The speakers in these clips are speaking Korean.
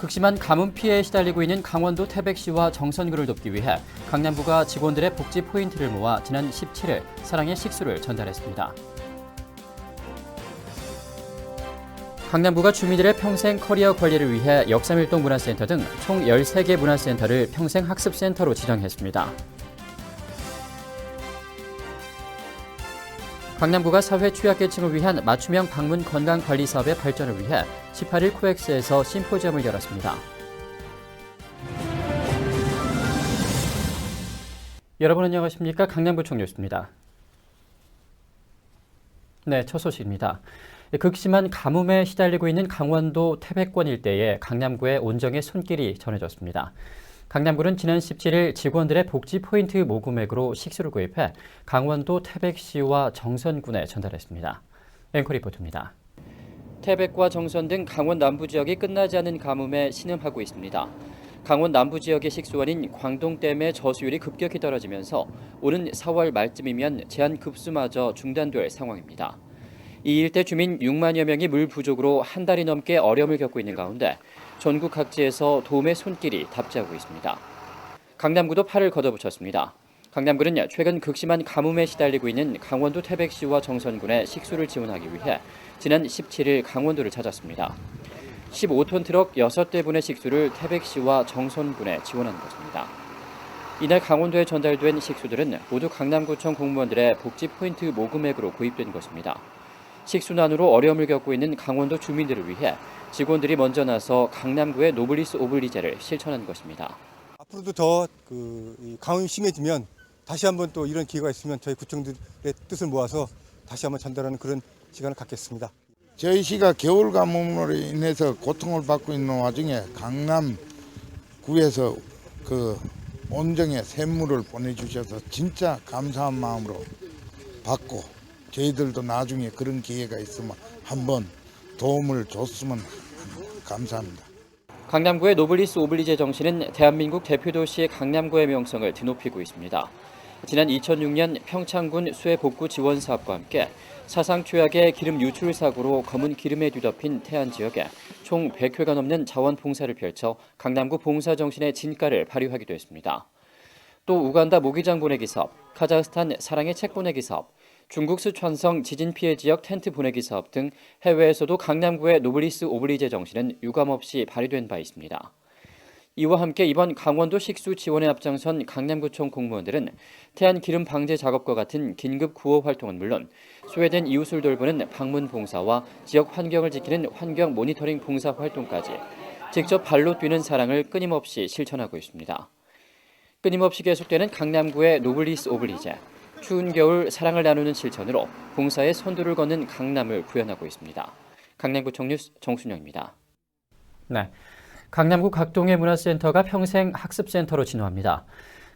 극심한 가뭄 피해에 시달리고 있는 강원도 태백시와 정선구를 돕기 위해 강남구가 직원들의 복지 포인트를 모아 지난 17일 사랑의 식수를 전달했습니다. 강남구가 주민들의 평생 커리어 관리를 위해 역삼일동 문화센터 등 총 13개 문화센터를 평생학습센터로 지정했습니다. 강남구가 사회 취약계층을 위한 맞춤형 방문 건강 관리 사업의 발전을 위해 18일 코엑스에서 심포지엄을 열었습니다. 여러분 안녕하십니까? 강남구청 뉴스입니다. 네, 첫 소식입니다. 극심한 가뭄에 시달리고 있는 강원도 태백권 일대에 강남구의 온정의 손길이 전해졌습니다. 강남구는 지난 17일 직원들의 복지 포인트 모금액으로 식수를 구입해 강원도 태백시와 정선군에 전달했습니다. 앵커 리포트입니다. 태백과 정선 등 강원 남부 지역이 끝나지 않은 가뭄에 신음하고 있습니다. 강원 남부 지역의 식수원인 광동댐의 저수율이 급격히 떨어지면서 오는 4월 말쯤이면 제한 급수마저 중단될 상황입니다. 이 일대 주민 6만여 명이 물 부족으로 한 달이 넘게 어려움을 겪고 있는 가운데 전국 각지에서 도움의 손길이 답지하고 있습니다. 강남구도 팔을 걷어붙였습니다. 강남구는 최근 극심한 가뭄에 시달리고 있는 강원도 태백시와 정선군에 식수를 지원하기 위해 지난 17일 강원도를 찾았습니다. 15톤 트럭 6대분의 식수를 태백시와 정선군에 지원한 것입니다. 이날 강원도에 전달된 식수들은 모두 강남구청 공무원들의 복지 포인트 모금액으로 구입된 것입니다. 식수난으로 어려움을 겪고 있는 강원도 주민들을 위해 직원들이 먼저 나서 강남구의 노블리스 오블리제를 실천한 것입니다. 앞으로도 더그 강음이 심해지면 다시 한번 또 이런 기회가 있으면 저희 구청들의 뜻을 모아서 다시 한번 전달하는 그런 시간을 갖겠습니다. 저희 시가 겨울 가뭄으로 인해서 고통을 받고 있는 와중에 강남구에서 그 온정의 샘물을 보내주셔서 진짜 감사한 마음으로 받고 저희들도 나중에 그런 기회가 있으면 한번 도움을 줬으면 감사합니다. 강남구의 노블리스 오블리제 정신은 대한민국 대표 도시 강남구의 명성을 드높이고 있습니다. 지난 2006년 평창군 수해 복구 지원 사업과 함께 사상 최악의 기름 유출 사고로 검은 기름에 뒤덮인 태안 지역에 총 100회가 넘는 자원 봉사를 펼쳐 강남구 봉사 정신의 진가를 발휘하기도 했습니다. 또 우간다 모기장 보내기 사업, 카자흐스탄 사랑의 책 보내기 사업, 중국 스촨성 지진 피해 지역 텐트 보내기 사업 등 해외에서도 강남구의 노블리스 오블리제 정신은 유감없이 발휘된 바 있습니다. 이와 함께 이번 강원도 식수 지원에 앞장선 강남구청 공무원들은 태안 기름 방제 작업과 같은 긴급 구호 활동은 물론 소외된 이웃을 돌보는 방문 봉사와 지역 환경을 지키는 환경 모니터링 봉사 활동까지 직접 발로 뛰는 사랑을 끊임없이 실천하고 있습니다. 끊임없이 계속되는 강남구의 노블리스 오블리제. 추운 겨울 사랑을 나누는 실천으로 봉사의 선두를 걷는 강남을 구현하고 있습니다. 강남구청 뉴스 정순영입니다. 네. 강남구 각동의 문화센터가 평생 학습센터로 진화합니다.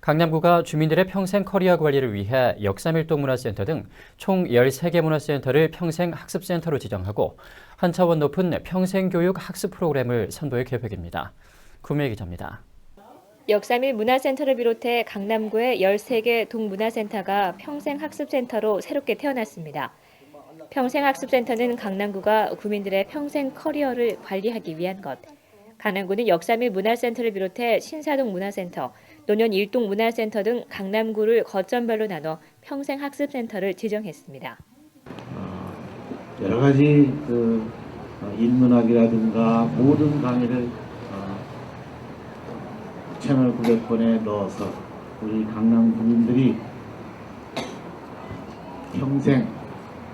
강남구가 주민들의 평생 커리어 관리를 위해 역삼일동 문화센터 등 총 13개 문화센터를 평생 학습센터로 지정하고 한 차원 높은 평생교육 학습 프로그램을 선보일 계획입니다. 구매 기자입니다. 역삼일 문화센터를 비롯해 강남구의 13개 동문화센터가 평생학습센터로 새롭게 태어났습니다. 평생학습센터는 강남구가 구민들의 평생 커리어를 관리하기 위한 것. 강남구는 역삼일 문화센터를 비롯해 신사동 문화센터, 노년 일동 문화센터 등 강남구를 거점별로 나눠 평생학습센터를 지정했습니다. 여러 가지 그 어, 인문학이라든가 모든 강의를 어, 채널 900번에 넣어서 우리 강남 구민들이 평생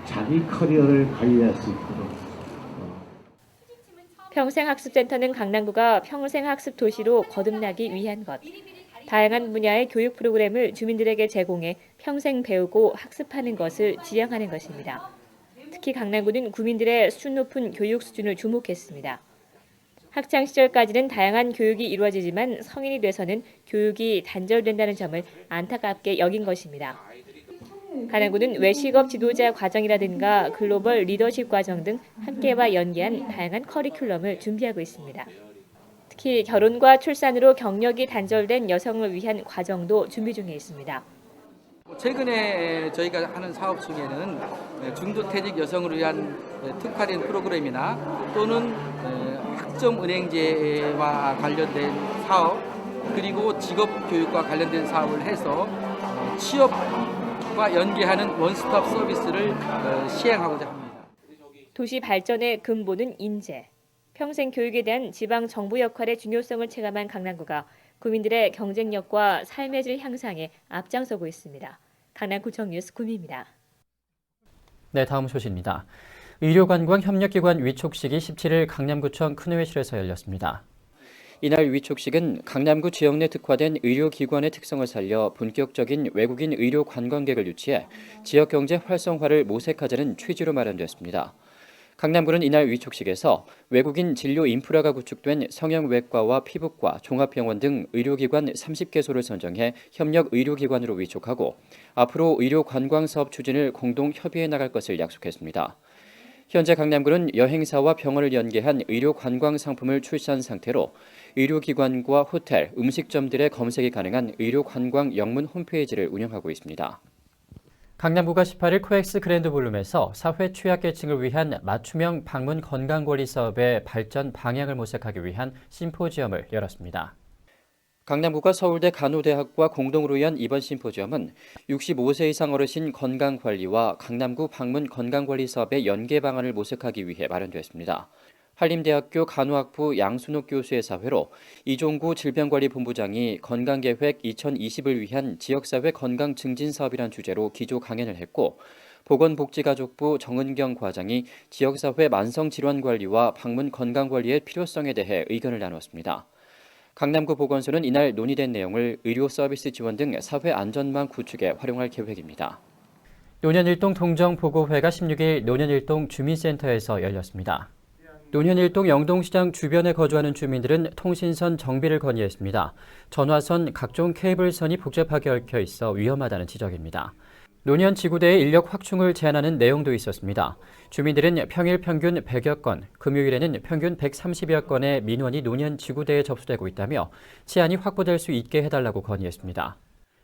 자기 커리어를 관리할 수 있도록 어, 평생학습센터는 강남구가 평생학습 도시로 거듭나기 위한 것. 다양한 분야의 교육 프로그램을 주민들에게 제공해 평생 배우고 학습하는 것을 지향하는 것입니다. 특히 강남구는 구민들의 수준 높은 교육 수준을 주목했습니다. 학창 시절까지는 다양한 교육이 이루어지지만 성인이 돼서는 교육이 단절된다는 점을 안타깝게 여긴 것입니다. 강남구는 외식업 지도자 과정이라든가 글로벌 리더십 과정 등 함께와 연계한 다양한 커리큘럼을 준비하고 있습니다. 특히 결혼과 출산으로 경력이 단절된 여성을 위한 과정도 준비 중에 있습니다. 최근에 저희가 하는 사업 중에는 중도퇴직 여성을 위한 특화된 프로그램이나 또는 학점은행제와 관련된 사업 그리고 직업 교육과 관련된 사업을 해서 어, 취업과 연계하는 원스톱 서비스를 어, 시행하고자 합니다. 도시 발전의 근본은 인재. 평생 교육에 대한 지방 정부 역할의 중요성을 체감한 강남구가 구민들의 경쟁력과 삶의 질 향상에 앞장서고 있습니다. 강남구청 뉴스 구미입니다. 네, 다음 소식입니다. 의료관광 협력기관 위촉식이 17일 강남구청 큰회실에서 열렸습니다. 이날 위촉식은 강남구 지역 내 특화된 의료기관의 특성을 살려 본격적인 외국인 의료 관광객을 유치해 지역 경제 활성화를 모색하자는 취지로 마련됐습니다. 강남구는 이날 위촉식에서 외국인 진료 인프라가 구축된 성형외과와 피부과, 종합병원 등 의료기관 30개소를 선정해 협력 의료기관으로 위촉하고 앞으로 의료 관광 사업 추진을 공동 협의해 나갈 것을 약속했습니다. 현재 강남구는 여행사와 병원을 연계한 의료 관광 상품을 출시한 상태로 의료기관과 호텔, 음식점들의 검색이 가능한 의료 관광 영문 홈페이지를 운영하고 있습니다. 강남구가 18일 코엑스 그랜드 볼룸에서 사회 취약계층을 위한 맞춤형 방문 건강관리 사업의 발전 방향을 모색하기 위한 심포지엄을 열었습니다. 강남구가 서울대 간호대학과 공동으로 연 이번 심포지엄은 65세 이상 어르신 건강관리와 강남구 방문 건강관리 사업의 연계 방안을 모색하기 위해 마련됐습니다. 한림대학교 간호학부 양순옥 교수의 사회로 이종구 질병관리본부장이 건강계획 2020을 위한 지역사회 건강 증진 사업이란 주제로 기조 강연을 했고 보건복지가족부 정은경 과장이 지역사회 만성질환관리와 방문 건강관리의 필요성에 대해 의견을 나눴습니다. 강남구 보건소는 이날 논의된 내용을 의료 서비스 지원 등 사회 안전망 구축에 활용할 계획입니다. 노년일동 동정보고회가 16일 노년일동 주민센터에서 열렸습니다. 노년일동 영동시장 주변에 거주하는 주민들은 통신선 정비를 건의했습니다. 전화선, 각종 케이블선이 복잡하게 얽혀 있어 위험하다는 지적입니다. 노년 지구대의 인력 확충을 제안하는 내용도 있었습니다. 주민들은 평일 평균 100여 건, 금요일에는 평균 130여 건의 민원이 노년 지구대에 접수되고 있다며 치안이 확보될 수 있게 해달라고 건의했습니다.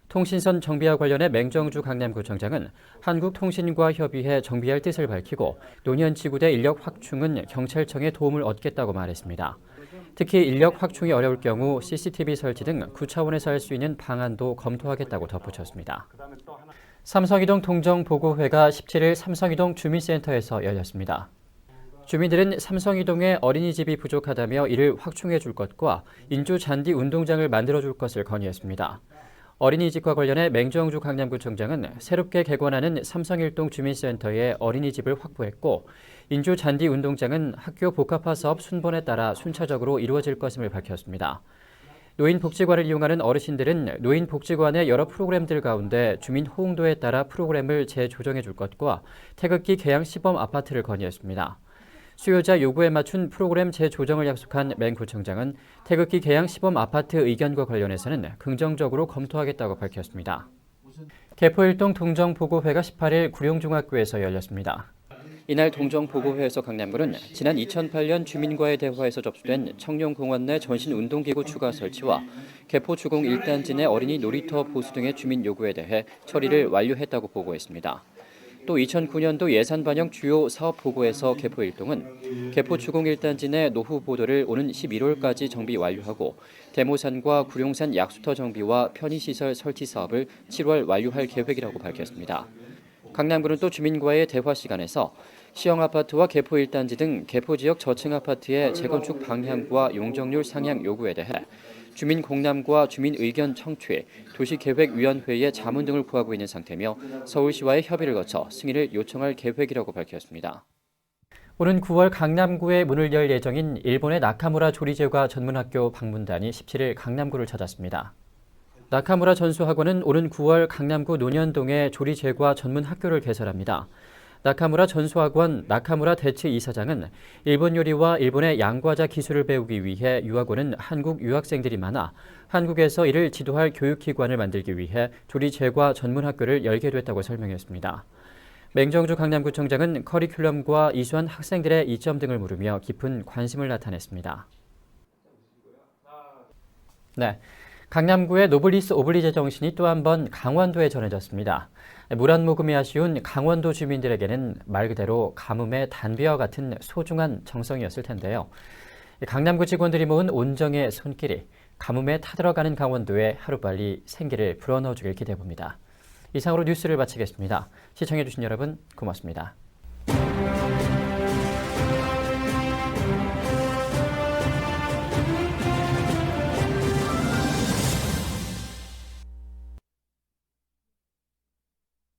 통신선 정비와 관련해 맹정주 강남구청장은 한국통신과 협의해 정비할 뜻을 밝히고 노년 지구대 인력 확충은 경찰청의 도움을 얻겠다고 말했습니다. 특히 인력 확충이 어려울 경우 CCTV 설치 등 구차원에서 할 수 있는 방안도 검토하겠다고 덧붙였습니다. 삼성이동 동정보고회가 17일 삼성이동 주민센터에서 열렸습니다. 주민들은 삼성이동에 어린이집이 부족하다며 이를 확충해 줄 것과 인조 잔디 운동장을 만들어 줄 것을 건의했습니다. 어린이집과 관련해 맹정주 강남구청장은 새롭게 개관하는 삼성일동 주민센터에 어린이집을 확보했고 인조 잔디 운동장은 학교 복합화 사업 순번에 따라 순차적으로 이루어질 것임을 밝혔습니다. 노인복지관을 이용하는 어르신들은 노인복지관의 여러 프로그램들 가운데 주민 호응도에 따라 프로그램을 재조정해 줄 것과 태극기 개양 시범 아파트를 건의했습니다. 수요자 요구에 맞춘 프로그램 재조정을 약속한 맹 구청장은 태극기 개양 시범 아파트 의견과 관련해서는 긍정적으로 검토하겠다고 밝혔습니다. 개포일동 동정보고회가 18일 구룡중학교에서 열렸습니다. 이날 동정보고회에서 강남구는 지난 2008년 주민과의 대화에서 접수된 청룡공원 내 전신운동기구 추가 설치와 개포주공 1단지 내 어린이 놀이터 보수 등의 주민 요구에 대해 처리를 완료했다고 보고했습니다. 또 2009년도 예산 반영 주요 사업 보고에서 개포 일동은 개포 주공 1단지 내 노후 보도를 오는 11월까지 정비 완료하고 대모산과 구룡산 약수터 정비와 편의시설 설치 사업을 7월 완료할 계획이라고 밝혔습니다. 강남구는 또 주민과의 대화 시간에서 시형 아파트와 개포 1단지 등 개포 지역 저층 아파트의 재건축 방향과 용적률 상향 요구에 대해 주민 공람과 주민 의견 청취, 도시계획위원회의 자문 등을 구하고 있는 상태며 서울시와의 협의를 거쳐 승인을 요청할 계획이라고 밝혔습니다. 오는 9월 강남구에 문을 열 예정인 일본의 나카무라 조리제과 전문학교 방문단이 17일 강남구를 찾았습니다. 나카무라 전수학원은 오는 9월 강남구 논현동에 조리제과 전문학교를 개설합니다. 나카무라 전수학원 나카무라 대치 이사장은 일본 요리와 일본의 양과자 기술을 배우기 위해 유학 오는 한국 유학생들이 많아 한국에서 이를 지도할 교육기관을 만들기 위해 조리 제과 전문 학교를 열게 됐다고 설명했습니다. 맹정주 강남구청장은 커리큘럼과 이수한 학생들의 이점 등을 물으며 깊은 관심을 나타냈습니다. 네. 강남구의 노블리스 오블리제 정신이 또 한 번 강원도에 전해졌습니다. 물 한 모금이 아쉬운 강원도 주민들에게는 말 그대로 가뭄의 단비와 같은 소중한 정성이었을 텐데요. 강남구 직원들이 모은 온정의 손길이 가뭄에 타들어가는 강원도에 하루빨리 생기를 불어넣어주길 기대해봅니다. 이상으로 뉴스를 마치겠습니다. 시청해주신 여러분 고맙습니다.